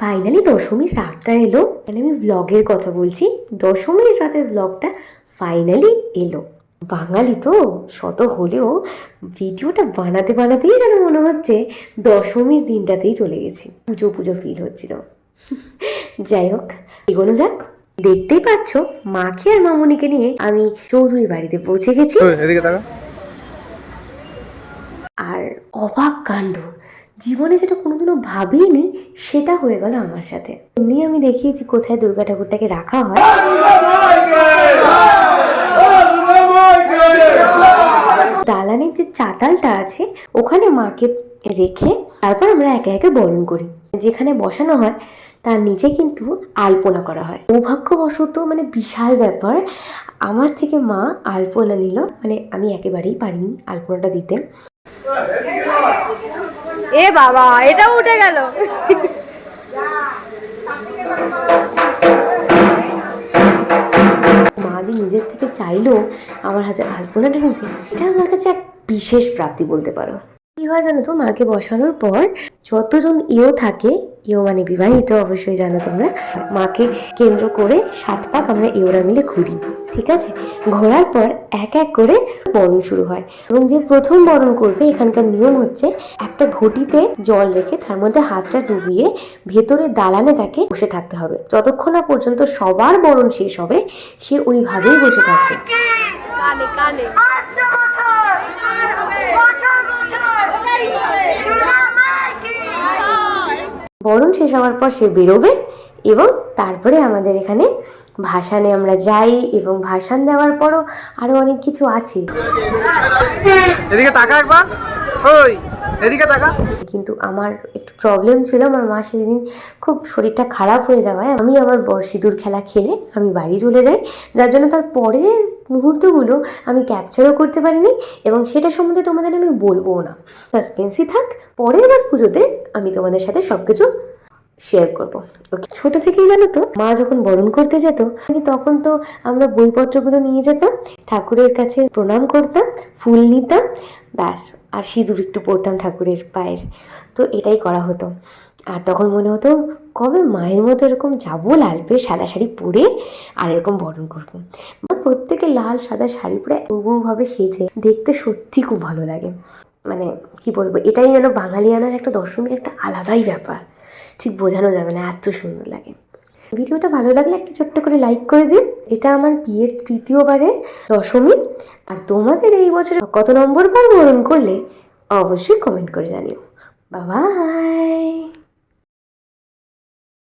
Finally দশমীর রাতটা এলো। মানে আমি ব্লগের কথা বলছি। দশমীর রাতের ভ্লগটা ফাইনালি এলো। বাঙালি তো শত হলেও ভিডিওটা বানাতে বানাতেই যেন মনে হচ্ছে দশমীর দিনটাতেই চলে গেছি। পুজো পুজো ফিল হচ্ছিল। যাই হোক এগোনো যাক। দেখতেই পাচ্ছ মাকে আর মামুনিকে নিয়ে আমি চৌধুরী বাড়িতে পৌঁছে গেছি। আর অবাক কাণ্ড। জীবনে যেটা কোনোদিনও ভাবিনি, সেটা হয়ে গেল আমার সাথে। এমনি আমি দেখিয়েছি কোথায় দুর্গা ঠাকুরটাকে রাখা হয়। দালানের যে চাতালটা আছে, ওখানে মাকে রেখে তারপর আমরা একে একে বরণ করি। যেখানে বসানো হয়, তার নিচে কিন্তু আলপনা করা হয়। সৌভাগ্যবশত মানে বিশাল ব্যাপার, আমার থেকে মা আলপনা নিল। মানে আমি একেবারেই পারিনি আলপনাটা দিতে। এ বাবা, এটা উঠে গেল। মা যে নিজের থেকে চাইলো আমার হাতে আলপনাটা নিতে, এটা আমার কাছে এক বিশেষ প্রাপ্তি বলতে পারো। কি হয় জানো তো, মাকে বসানোর পর যতজন ইও থাকে ইও মানে বিবাহিত, অবশ্যই জানো তোমরা। মাকে কেন্দ্র করে সাত পাক আমরা ইওরা মিলে ঘুরি, ঠিক আছে? ঘোরার পর এক এক করে বরণ শুরু হয়। এবং যে প্রথম বরণ করবে, এখানকার নিয়ম হচ্ছে একটা ঘটিতে জল রেখে তার মধ্যে হাতটা ডুবিয়ে ভেতরে দালানে তাকে বসে থাকতে হবে। যতক্ষণ না পর্যন্ত সবার বরণ শেষ হবে, সে ওইভাবেই বসে থাকবে। কানে কানে আসছে বছর বছর বছর দুর্গা মায়ের কি জয় বরণ শেষ হওয়ার পর সে বেরোবে এবং তারপরে আমাদের এখানে ভাসানে আমরা যাই এবং ভাসান দেওয়ার পরও আরও অনেক কিছু আছে। এদিকে তাকা একবার। ওই। এদিকে তাকা। কিন্তু আমার একটু প্রবলেম ছিল, আমার মা সেদিন খুব শরীরটা খারাপ হয়ে যাওয়ায় আমি আমার সিঁদুর খেলা খেলে আমি বাড়ি চলে যাই। যার জন্য তার পরের মুহূর্তগুলো আমি ক্যাপচারও করতে পারিনি এবং সেটা সম্বন্ধে তোমাদের আমি বলব না। সাসপেন্সই থাক পরের বার পুজোতে আমি তোমাদের সাথে সব কিছু শেয়ার করব। ওকে ছোট থেকেই জানো তো, মা যখন বরণ করতে যেত তখন তো আমরা বইপত্রগুলো নিয়ে যেতাম, ঠাকুরের কাছে প্রণাম করতাম, ফুল নিতাম ব্যাস, আর সিঁদুর একটু পরতাম ঠাকুরের পায়ের। তো এটাই করা হতো। আর তখন মনে হতো, কবে মায়ের মতো এরকম যাব লাল পেয়ে সাদা শাড়ি পরে আর এরকম বরণ করব। আমার প্রত্যেকে লাল, সাদা শাড়ি পরে উবুভাবে সেজে দেখতে সত্যি খুব ভালো লাগে। মানে কি বলব, এটাই যেন বাঙালিয়ানার একটা দশমীর একটা আলাদাই ব্যাপার। ঠিক বোঝানো যাবে না, এত সুন্দর লাগে। ভিডিওটা ভালো লাগলে একটা ছোট্ট করে লাইক করে দিন। এটা আমার বিয়ের তৃতীয়বারে, দশমী। আর তোমাদের এই বছর কত নম্বর বার বরণ করলে অবশ্যই কমেন্ট করে জানিও। বাবাই